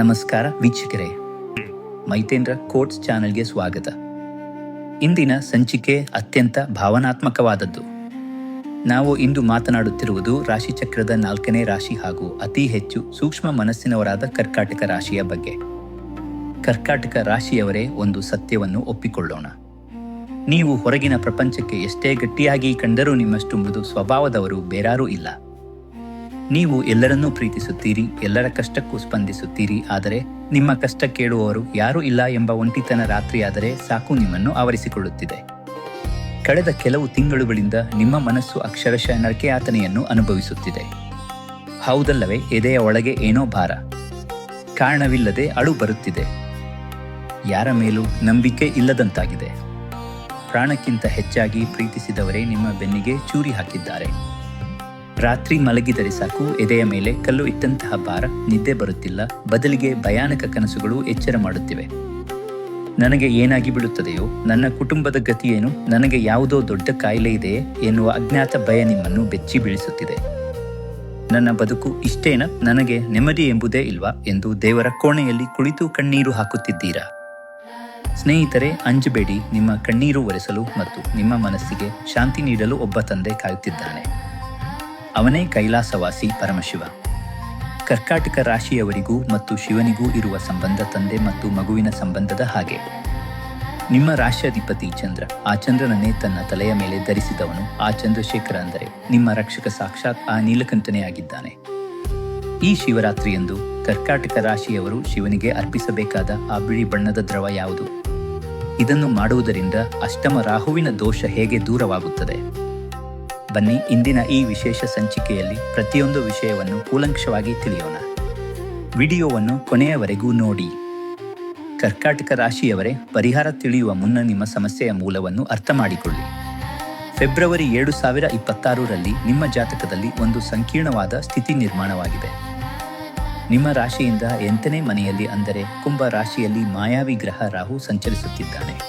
ನಮಸ್ಕಾರ ವೀಕ್ಷಕರೇ. ಮೈತೇಂದ್ರ ಕೋಟ್ಸ್ ಚಾನೆಲ್ಗೆ ಸ್ವಾಗತ. ಇಂದಿನ ಸಂಚಿಕೆ ಅತ್ಯಂತ ಭಾವನಾತ್ಮಕವಾದದ್ದು. ನಾವು ಇಂದು ಮಾತನಾಡುತ್ತಿರುವುದು ರಾಶಿಚಕ್ರದ ನಾಲ್ಕನೇ ರಾಶಿ ಹಾಗೂ ಅತಿ ಹೆಚ್ಚು ಸೂಕ್ಷ್ಮ ಮನಸ್ಸಿನವರಾದ ಕರ್ಕಾಟಕ ರಾಶಿಯ ಬಗ್ಗೆ. ಕರ್ಕಾಟಕ ರಾಶಿಯವರೇ ಒಂದು ಸತ್ಯವನ್ನು ಒಪ್ಪಿಕೊಳ್ಳೋಣ. ನೀವು ಹೊರಗಿನ ಪ್ರಪಂಚಕ್ಕೆ ಎಷ್ಟೇ ಗಟ್ಟಿಯಾಗಿ ಕಂಡರೂ ನಿಮ್ಮಷ್ಟು ಮೃದು ಸ್ವಭಾವದವರು ಬೇರಾರೂ ಇಲ್ಲ. ನೀವು ಎಲ್ಲರನ್ನೂ ಪ್ರೀತಿಸುತ್ತೀರಿ, ಎಲ್ಲರ ಕಷ್ಟಕ್ಕೂ ಸ್ಪಂದಿಸುತ್ತೀರಿ, ಆದರೆ ನಿಮ್ಮ ಕಷ್ಟ ಕೇಳುವವರು ಯಾರೂ ಇಲ್ಲ ಎಂಬ ಒಂಟಿತನ ರಾತ್ರಿಯಾದರೆ ಸಾಕು ನಿಮ್ಮನ್ನು ಆವರಿಸಿಕೊಳ್ಳುತ್ತಿದೆ. ಕಳೆದ ಕೆಲವು ತಿಂಗಳುಗಳಿಂದ ನಿಮ್ಮ ಮನಸ್ಸು ಅಕ್ಷರಶಃ ನರಕೆಯಾತನೆಯನ್ನು ಅನುಭವಿಸುತ್ತಿದೆ. ಹೌದಲ್ಲವೇ, ಎದೆಯ ಒಳಗೆ ಏನೋ ಭಾರ. ಕಾರಣವಿಲ್ಲದೆ ಅಳು ಬರುತ್ತಿದೆ. ಯಾರ ಮೇಲೂ ನಂಬಿಕೆ ಇಲ್ಲದಂತಾಗಿದೆ. ಪ್ರಾಣಕ್ಕಿಂತ ಹೆಚ್ಚಾಗಿ ಪ್ರೀತಿಸಿದವರೇ ನಿಮ್ಮ ಬೆನ್ನಿಗೆ ಚೂರಿ ಹಾಕಿದ್ದಾರೆ. ರಾತ್ರಿ ಮಲಗಿದರೆ ಸಾಕು, ಎದೆಯ ಮೇಲೆ ಕಲ್ಲು ಇಟ್ಟಂತಹ ಭಾರ, ನಿದ್ದೆ ಬರುತ್ತಿಲ್ಲ, ಬದಲಿಗೆ ಭಯಾನಕ ಕನಸುಗಳು ಎಚ್ಚರ ಮಾಡುತ್ತಿವೆ. ನನಗೆ ಏನಾಗಿ ಬಿಡುತ್ತದೆಯೋ ನನ್ನ ಕುಟುಂಬದ ಗತಿಯೇನು, ನನಗೆ ಯಾವುದೋ ದೊಡ್ಡ ಕಾಯಿಲೆ ಇದೆಯೇ ಎನ್ನುವ ಅಜ್ಞಾತ ಭಯ ನಿಮ್ಮನ್ನು ಬೆಚ್ಚಿ ಬೀಳಿಸುತ್ತಿದೆ. ನನ್ನ ಬದುಕು ಇಷ್ಟೇನ, ನನಗೆ ನೆಮ್ಮದಿ ಎಂಬುದೇ ಇಲ್ವಾ ಎಂದು ದೇವರ ಕೋಣೆಯಲ್ಲಿ ಕುಳಿತು ಕಣ್ಣೀರು ಹಾಕುತ್ತಿದ್ದೀರಾ? ಸ್ನೇಹಿತರೆ, ಅಂಜಬೇಡಿ, ನಿಮ್ಮ ಕಣ್ಣೀರು ಒರೆಸಲು ಮತ್ತು ನಿಮ್ಮ ಮನಸ್ಸಿಗೆ ಶಾಂತಿ ನೀಡಲು ಒಬ್ಬ ತಂದೆ ಕಾಯುತ್ತಿದ್ದಾನೆ. ಅವನೇ ಕೈಲಾಸವಾಸಿ ಪರಮಶಿವ. ಕರ್ಕಾಟಕ ರಾಶಿಯವರಿಗೂ ಮತ್ತು ಶಿವನಿಗೂ ಇರುವ ಸಂಬಂಧ ತಂದೆ ಮತ್ತು ಮಗುವಿನ ಸಂಬಂಧದ ಹಾಗೆ. ನಿಮ್ಮ ರಾಶ್ಯಾಧಿಪತಿ ಚಂದ್ರ. ಆ ಚಂದ್ರನನ್ನೇ ತನ್ನ ತಲೆಯ ಮೇಲೆ ಧರಿಸಿದವನು ಆ ಚಂದ್ರಶೇಖರ ಅಂದರೆ ನಿಮ್ಮ ರಕ್ಷಕ ಸಾಕ್ಷಾತ್ ಆ ನೀಲಕಂಠನೇ ಆಗಿದ್ದಾನೆ. ಈ ಶಿವರಾತ್ರಿಯಂದು ಕರ್ಕಾಟಕ ರಾಶಿಯವರು ಶಿವನಿಗೆ ಅರ್ಪಿಸಬೇಕಾದ ಆ ಬಿಳಿ ಬಣ್ಣದ ದ್ರವ ಯಾವುದು? ಇದನ್ನು ಮಾಡುವುದರಿಂದ ಅಷ್ಟಮ ರಾಹುವಿನ ದೋಷ ಹೇಗೆ ದೂರವಾಗುತ್ತದೆ? ಬನ್ನಿ, ಇಂದಿನ ಈ ವಿಶೇಷ ಸಂಚಿಕೆಯಲ್ಲಿ ಪ್ರತಿಯೊಂದು ವಿಷಯವನ್ನು ಕೂಲಂಕಷವಾಗಿ ತಿಳಿಯೋಣ. ವಿಡಿಯೋವನ್ನು ಕೊನೆಯವರೆಗೂ ನೋಡಿ. ಕರ್ಕಾಟಕ ರಾಶಿಯವರೇ, ಪರಿಹಾರ ತಿಳಿಯುವ ಮುನ್ನ ನಿಮ್ಮ ಸಮಸ್ಯೆಯ ಮೂಲವನ್ನು ಅರ್ಥ ಮಾಡಿಕೊಳ್ಳಿ. ಫೆಬ್ರವರಿ ಎರಡು ಸಾವಿರ ಇಪ್ಪತ್ತಾರರಲ್ಲಿ ನಿಮ್ಮ ಜಾತಕದಲ್ಲಿ ಒಂದು ಸಂಕೀರ್ಣವಾದ ಸ್ಥಿತಿ ನಿರ್ಮಾಣವಾಗಿದೆ. ನಿಮ್ಮ ರಾಶಿಯಿಂದ ಎಂಟನೇ ಮನೆಯಲ್ಲಿ ಅಂದರೆ ಕುಂಭ ರಾಶಿಯಲ್ಲಿ ಮಾಯಾವಿ ಗ್ರಹ ರಾಹು ಸಂಚರಿಸುತ್ತಿದ್ದಾನೆ.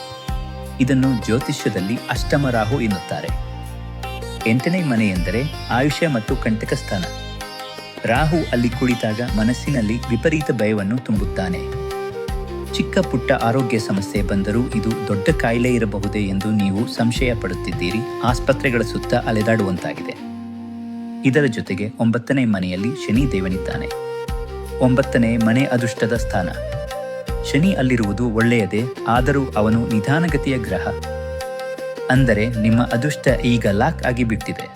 ಇದನ್ನು ಜ್ಯೋತಿಷ್ಯದಲ್ಲಿ ಅಷ್ಟಮ ರಾಹು ಎನ್ನುತ್ತಾರೆ. ಎಂಟನೇ ಮನೆ ಎಂದರೆ ಆಯುಷ್ಯ ಮತ್ತು ಕಂಟಕ ಸ್ಥಾನ. ರಾಹು ಅಲ್ಲಿ ಕುಳಿತಾಗ ಮನಸ್ಸಿನಲ್ಲಿ ವಿಪರೀತ ಭಯವನ್ನು ತುಂಬುತ್ತಾನೆ. ಚಿಕ್ಕ ಪುಟ್ಟ ಆರೋಗ್ಯ ಸಮಸ್ಯೆ ಬಂದರೂ ಇದು ದೊಡ್ಡ ಕಾಯಿಲೆ ಇರಬಹುದೇ ಎಂದು ನೀವು ಸಂಶಯ ಪಡುತ್ತಿದ್ದೀರಿ ಆಸ್ಪತ್ರೆಗಳ ಸುತ್ತ ಅಲೆದಾಡುವಂತಾಗಿದೆ. ಇದರ ಜೊತೆಗೆ ಒಂಬತ್ತನೇ ಮನೆಯಲ್ಲಿ ಶನಿ ದೇವನಿದ್ದಾನೆ. ಒಂಬತ್ತನೇ ಮನೆ ಅದೃಷ್ಟದ ಸ್ಥಾನ. ಶನಿ ಅಲ್ಲಿರುವುದು ಒಳ್ಳೆಯದೇ, ಆದರೂ ಅವನು ನಿಧಾನಗತಿಯ ಗ್ರಹ. ಅಂದರೆ ನಿಮ್ಮ ಅದೃಷ್ಟ ಈಗ ಲಾಕ್ ಆಗಿ ಬಿಟ್ಟಿದೆ.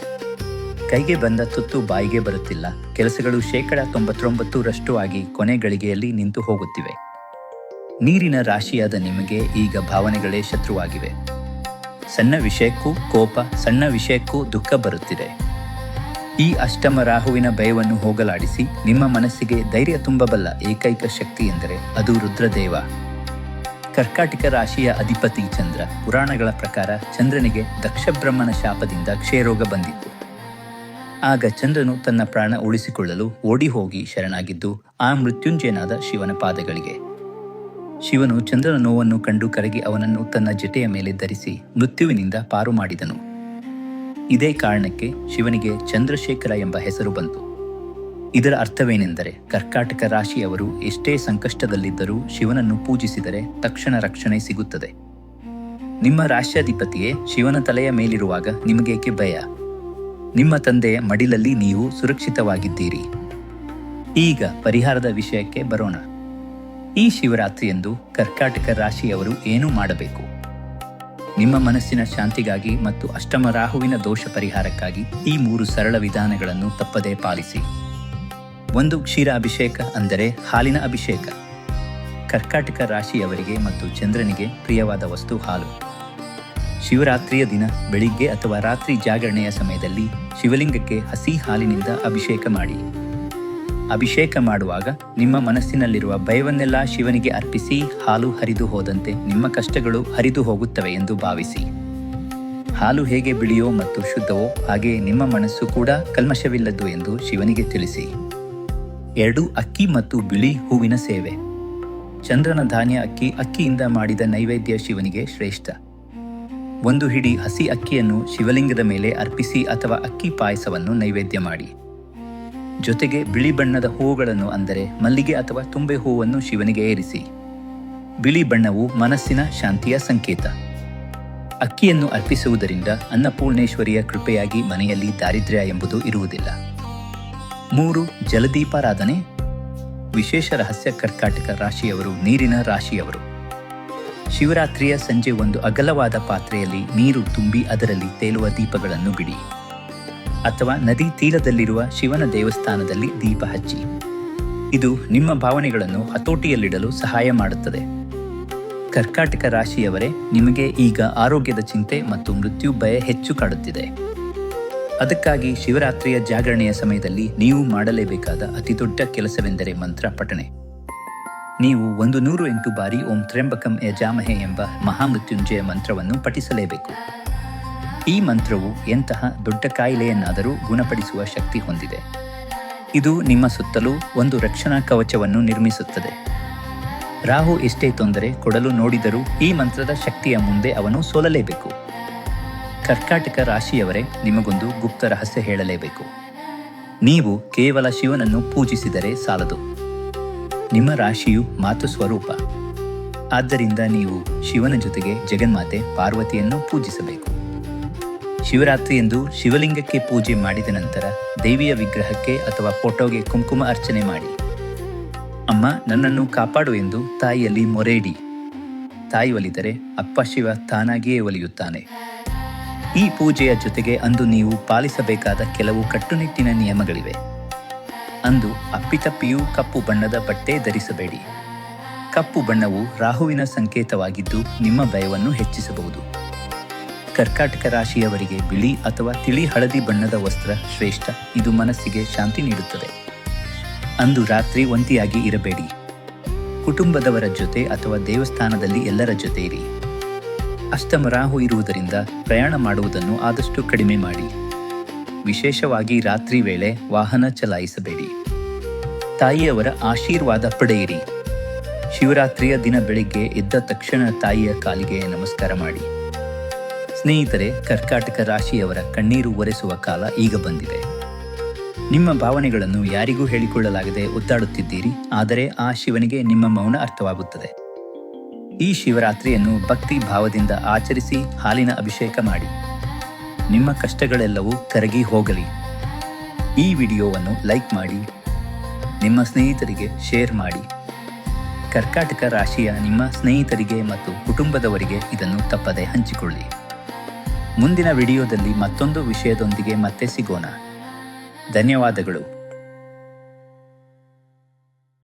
ಕೈಗೆ ಬಂದ ತುತ್ತು ಬಾಯಿಗೆ ಬರುತ್ತಿಲ್ಲ. ಕೆಲಸಗಳು ಶೇಕಡ ತೊಂಬತ್ತೊಂಬತ್ತರಷ್ಟು ಆಗಿ ಕೊನೆ ಗಳಿಗೆಯಲ್ಲಿ ನಿಂತು ಹೋಗುತ್ತಿವೆ. ನೀರಿನ ರಾಶಿಯಾದ ನಿಮಗೆ ಈಗ ಭಾವನೆಗಳೇ ಶತ್ರುವಾಗಿವೆ. ಸಣ್ಣ ವಿಷಯಕ್ಕೂ ಕೋಪ, ಸಣ್ಣ ವಿಷಯಕ್ಕೂ ದುಃಖ ಬರುತ್ತಿದೆ. ಈ ಅಷ್ಟಮ ರಾಹುವಿನ ಭಯವನ್ನು ಹೋಗಲಾಡಿಸಿ ನಿಮ್ಮ ಮನಸ್ಸಿಗೆ ಧೈರ್ಯ ತುಂಬಬಲ್ಲ ಏಕೈಕ ಶಕ್ತಿ ಎಂದರೆ ಅದು ರುದ್ರದೇವ. ಕರ್ಕಾಟಕ ರಾಶಿಯ ಅಧಿಪತಿ ಚಂದ್ರ ಪುರಾಣಗಳ ಪ್ರಕಾರ ಚಂದ್ರನಿಗೆ ದಕ್ಷಬ್ರಹ್ಮನ ಶಾಪದಿಂದ ಕ್ಷಯರೋಗ ಬಂದಿತ್ತು. ಆಗ ಚಂದ್ರನು ತನ್ನ ಪ್ರಾಣ ಉಳಿಸಿಕೊಳ್ಳಲು ಓಡಿ ಹೋಗಿ ಶರಣಾಗಿದ್ದು ಆ ಮೃತ್ಯುಂಜಯನಾದ ಶಿವನ ಪಾದಗಳಿಗೆ. ಶಿವನು ಚಂದ್ರನ ನೋವನ್ನು ಕಂಡು ಕರಗಿ ಅವನನ್ನು ತನ್ನ ಜಟೆಯ ಮೇಲೆ ಧರಿಸಿ ಮೃತ್ಯುವಿನಿಂದ ಪಾರು ಮಾಡಿದನು. ಇದೇ ಕಾರಣಕ್ಕೆ ಶಿವನಿಗೆ ಚಂದ್ರಶೇಖರ ಎಂಬ ಹೆಸರು ಬಂತು. ಇದರ ಅರ್ಥವೇನೆಂದರೆ ಕರ್ಕಾಟಕ ರಾಶಿಯವರು ಎಷ್ಟೇ ಸಂಕಷ್ಟದಲ್ಲಿದ್ದರೂ ಶಿವನನ್ನು ಪೂಜಿಸಿದರೆ ತಕ್ಷಣ ರಕ್ಷಣೆ ಸಿಗುತ್ತದೆ. ನಿಮ್ಮ ರಾಶ್ಯಾಧಿಪತಿಯೇ ಶಿವನ ತಲೆಯ ಮೇಲಿರುವಾಗ ನಿಮಗೇಕೆ ಭಯ? ನಿಮ್ಮ ತಂದೆಯ ಮಡಿಲಲ್ಲಿ ನೀವು ಸುರಕ್ಷಿತವಾಗಿದ್ದೀರಿ. ಈಗ ಪರಿಹಾರದ ವಿಷಯಕ್ಕೆ ಬರೋಣ. ಈ ಶಿವರಾತ್ರಿಯಂದು ಕರ್ಕಾಟಕ ರಾಶಿಯವರು ಏನು ಮಾಡಬೇಕು? ನಿಮ್ಮ ಮನಸ್ಸಿನ ಶಾಂತಿಗಾಗಿ ಮತ್ತು ಅಷ್ಟಮ ರಾಹುವಿನ ದೋಷ ಪರಿಹಾರಕ್ಕಾಗಿ ಈ ಮೂರು ಸರಳ ವಿಧಾನಗಳನ್ನು ತಪ್ಪದೇ ಪಾಲಿಸಿ. ಒಂದು ಕ್ಷೀರ ಅಭಿಷೇಕ ಅಂದರೆ ಹಾಲಿನ ಅಭಿಷೇಕ. ಕರ್ಕಾಟಕ ರಾಶಿಯವರಿಗೆ ಮತ್ತು ಚಂದ್ರನಿಗೆ ಪ್ರಿಯವಾದ ವಸ್ತು ಹಾಲು. ಶಿವರಾತ್ರಿಯ ದಿನ, ಬೆಳಿಗ್ಗೆ ಅಥವಾ ರಾತ್ರಿ ಜಾಗರಣೆಯ ಸಮಯದಲ್ಲಿ ಶಿವಲಿಂಗಕ್ಕೆ ಹಸಿ ಹಾಲಿನಿಂದ ಅಭಿಷೇಕ ಮಾಡಿ. ಅಭಿಷೇಕ ಮಾಡುವಾಗ ನಿಮ್ಮ ಮನಸ್ಸಿನಲ್ಲಿರುವ ಭಯವನ್ನೆಲ್ಲ ಶಿವನಿಗೆ ಅರ್ಪಿಸಿ ಹಾಲು ಹರಿದು ಹೋದಂತೆ ನಿಮ್ಮ ಕಷ್ಟಗಳು ಹರಿದು ಹೋಗುತ್ತವೆ ಎಂದು ಭಾವಿಸಿ. ಹಾಲು ಹೇಗೆ ಬಿಳಿಯೋ ಮತ್ತು ಶುದ್ಧವೋ ಹಾಗೆಯೇ ನಿಮ್ಮ ಮನಸ್ಸು ಕೂಡ ಕಲ್ಮಶವಿಲ್ಲದ್ದು ಎಂದು ಶಿವನಿಗೆ ತಿಳಿಸಿ. ಎರಡು ಅಕ್ಕಿ ಮತ್ತು ಬಿಳಿ ಹೂವಿನ ಸೇವೆ. ಚಂದ್ರನ ಧಾನ್ಯ ಅಕ್ಕಿ ಅಕ್ಕಿಯಿಂದ ಮಾಡಿದ ನೈವೇದ್ಯ ಶಿವನಿಗೆ ಶ್ರೇಷ್ಠ. ಒಂದು ಹಿಡಿ ಹಸಿ ಅಕ್ಕಿಯನ್ನು ಶಿವಲಿಂಗದ ಮೇಲೆ ಅರ್ಪಿಸಿ ಅಥವಾ ಅಕ್ಕಿ ಪಾಯಸವನ್ನು ನೈವೇದ್ಯ ಮಾಡಿ. ಜೊತೆಗೆ ಬಿಳಿ ಬಣ್ಣದ ಹೂವುಗಳನ್ನು ಅಂದರೆ ಮಲ್ಲಿಗೆ ಅಥವಾ ತುಂಬೆ ಹೂವನ್ನು ಶಿವನಿಗೆ ಏರಿಸಿ. ಬಿಳಿ ಬಣ್ಣವು ಮನಸ್ಸಿನ ಶಾಂತಿಯ ಸಂಕೇತ. ಅಕ್ಕಿಯನ್ನು ಅರ್ಪಿಸುವುದರಿಂದ ಅನ್ನಪೂರ್ಣೇಶ್ವರಿಯ ಕೃಪೆಯಾಗಿ ಮನೆಯಲ್ಲಿ ದಾರಿದ್ರ್ಯ ಎಂಬುದು ಇರುವುದಿಲ್ಲ. ಮೂರು ಜಲದೀಪಾರಾಧನೆ, ವಿಶೇಷ ರಹಸ್ಯ ಕರ್ಕಾಟಕ ರಾಶಿಯವರು, ನೀರಿನ ರಾಶಿಯವರು. ಶಿವರಾತ್ರಿಯ ಸಂಜೆ ಒಂದು ಅಗಲವಾದ ಪಾತ್ರೆಯಲ್ಲಿ ನೀರು ತುಂಬಿ ಅದರಲ್ಲಿ ತೇಲುವ ದೀಪಗಳನ್ನು ಬಿಡಿ. ಅಥವಾ ನದಿ ತೀರದಲ್ಲಿರುವ ಶಿವನ ದೇವಸ್ಥಾನದಲ್ಲಿ ದೀಪ ಹಚ್ಚಿ. ಇದು ನಿಮ್ಮ ಭಾವನೆಗಳನ್ನು ಹತೋಟಿಯಲ್ಲಿಡಲು ಸಹಾಯ ಮಾಡುತ್ತದೆ. ಕರ್ಕಾಟಕ ರಾಶಿಯವರೇ, ನಿಮಗೆ ಈಗ ಆರೋಗ್ಯದ ಚಿಂತೆ ಮತ್ತು ಮೃತ್ಯು ಭಯ ಹೆಚ್ಚು ಕಾಡುತ್ತಿದೆ. ಅದಕ್ಕಾಗಿ ಶಿವರಾತ್ರಿಯ ಜಾಗರಣೆಯ ಸಮಯದಲ್ಲಿ ನೀವು ಮಾಡಲೇಬೇಕಾದ ಅತಿದೊಡ್ಡ ಕೆಲಸವೆಂದರೆ ಮಂತ್ರ ಪಠಣೆ. ನೀವು ಒಂದು ನೂರು ಎಂಟು ಬಾರಿ ಓಂ ತ್ರ್ಯಂಬಕಂ ಯಜಾಮಹೆ ಎಂಬ ಮಹಾಮೃತ್ಯುಂಜಯ ಮಂತ್ರವನ್ನು ಪಠಿಸಲೇಬೇಕು. ಈ ಮಂತ್ರವು ಎಂತಹ ದೊಡ್ಡ ಕಾಯಿಲೆಯನ್ನಾದರೂ ಗುಣಪಡಿಸುವ ಶಕ್ತಿ ಹೊಂದಿದೆ. ಇದು ನಿಮ್ಮ ಸುತ್ತಲೂ ಒಂದು ರಕ್ಷಣಾ ಕವಚವನ್ನು ನಿರ್ಮಿಸುತ್ತದೆ. ರಾಹು ಎಷ್ಟೇ ತೊಂದರೆ ಕೊಡಲು ನೋಡಿದರೂ ಈ ಮಂತ್ರದ ಶಕ್ತಿಯ ಮುಂದೆ ಅವನು ಸೋಲಲೇಬೇಕು. ಕರ್ಕಾಟಕ ರಾಶಿಯವರೇ, ನಿಮಗೊಂದು ಗುಪ್ತ ರಹಸ್ಯ ಹೇಳಲೇಬೇಕು. ನೀವು ಕೇವಲ ಶಿವನನ್ನು ಪೂಜಿಸಿದರೆ ಸಾಲದು. ನಿಮ್ಮ ರಾಶಿಯು ಮಾತು ಸ್ವರೂಪ ಆದ್ದರಿಂದ ನೀವು ಶಿವನ ಜೊತೆಗೆ ಜಗನ್ಮಾತೆ ಪಾರ್ವತಿಯನ್ನು ಪೂಜಿಸಬೇಕು. ಶಿವರಾತ್ರಿಯಂದು ಶಿವಲಿಂಗಕ್ಕೆ ಪೂಜೆ ಮಾಡಿದ ನಂತರ ದೇವಿಯ ವಿಗ್ರಹಕ್ಕೆ ಅಥವಾ ಫೋಟೋಗೆ ಕುಂಕುಮ ಅರ್ಚನೆ ಮಾಡಿ. ಅಮ್ಮ, ನನ್ನನ್ನು ಕಾಪಾಡು ಎಂದು ತಾಯಿಯಲ್ಲಿ ಮೊರೆಯಿಡಿ ತಾಯಿ ಒಲಿದರೆ ಅಪ್ಪ ಶಿವ ತಾನಾಗಿಯೇ ಒಲಿಯುತ್ತಾನೆ. ಈ ಪೂಜೆಯ ಜೊತೆಗೆ ಅಂದು ನೀವು ಪಾಲಿಸಬೇಕಾದ ಕೆಲವು ಕಟ್ಟುನಿಟ್ಟಿನ ನಿಯಮಗಳಿವೆ. ಅಂದು ಅಪ್ಪಿತಪ್ಪಿಯೂ ಕಪ್ಪು ಬಣ್ಣದ ಬಟ್ಟೆ ಧರಿಸಬೇಡಿ. ಕಪ್ಪು ಬಣ್ಣವು ರಾಹುವಿನ ಸಂಕೇತವಾಗಿದ್ದು ನಿಮ್ಮ ಭಯವನ್ನು ಹೆಚ್ಚಿಸಬಹುದು. ಕರ್ಕಾಟಕ ರಾಶಿಯವರಿಗೆ ಬಿಳಿ ಅಥವಾ ತಿಳಿ ಹಳದಿ ಬಣ್ಣದ ವಸ್ತ್ರ ಶ್ರೇಷ್ಠ. ಇದು ಮನಸ್ಸಿಗೆ ಶಾಂತಿ ನೀಡುತ್ತದೆ. ಅಂದು ರಾತ್ರಿ ಒಂಟಿಯಾಗಿ ಇರಬೇಡಿ. ಕುಟುಂಬದವರ ಜೊತೆ ಅಥವಾ ದೇವಸ್ಥಾನದಲ್ಲಿ ಎಲ್ಲರ ಜೊತೆ ಇರಿ. ಅಷ್ಟಮ ರಾಹು ಇರುವುದರಿಂದ ಪ್ರಯಾಣ ಮಾಡುವುದನ್ನು ಆದಷ್ಟು ಕಡಿಮೆ ಮಾಡಿ. ವಿಶೇಷವಾಗಿ ರಾತ್ರಿ ವೇಳೆ ವಾಹನ ಚಲಾಯಿಸಬೇಡಿ. ತಾಯಿಯವರ ಆಶೀರ್ವಾದ ಪಡೆಯಿರಿ. ಶಿವರಾತ್ರಿಯ ದಿನ ಬೆಳಿಗ್ಗೆ ಎದ್ದ ತಕ್ಷಣ ತಾಯಿಯ ಕಾಲಿಗೆ ನಮಸ್ಕಾರ ಮಾಡಿ. ಸ್ನೇಹಿತರೆ, ಕರ್ಕಾಟಕ ರಾಶಿಯವರ ಕಣ್ಣೀರು ಒರೆಸುವ ಕಾಲ ಈಗ ಬಂದಿದೆ. ನಿಮ್ಮ ಭಾವನೆಗಳನ್ನು ಯಾರಿಗೂ ಹೇಳಿಕೊಳ್ಳಲಾಗದೆ ಒದ್ದಾಡುತ್ತಿದ್ದೀರಿ, ಆದರೆ ಆ ಶಿವನಿಗೆ ನಿಮ್ಮ ಮೌನ ಅರ್ಥವಾಗುತ್ತದೆ. ಈ ಶಿವರಾತ್ರಿಯನ್ನು ಭಕ್ತಿ ಭಾವದಿಂದ ಆಚರಿಸಿ ಹಾಲಿನ ಅಭಿಷೇಕ ಮಾಡಿ. ನಿಮ್ಮ ಕಷ್ಟಗಳೆಲ್ಲವೂ ಕರಗಿ ಹೋಗಲಿ. ಈ ವಿಡಿಯೋವನ್ನು ಲೈಕ್ ಮಾಡಿ. ನಿಮ್ಮ ಸ್ನೇಹಿತರಿಗೆ ಶೇರ್ ಮಾಡಿ. ಕರ್ಕಾಟಕ ರಾಶಿಯ ನಿಮ್ಮ ಸ್ನೇಹಿತರಿಗೆ ಮತ್ತು ಕುಟುಂಬದವರಿಗೆ ಇದನ್ನು ತಪ್ಪದೆ ಹಂಚಿಕೊಳ್ಳಿ. ಮುಂದಿನ ವಿಡಿಯೋದಲ್ಲಿ ಮತ್ತೊಂದು ವಿಷಯದೊಂದಿಗೆ ಮತ್ತೆ ಸಿಗೋಣ. ಧನ್ಯವಾದಗಳು.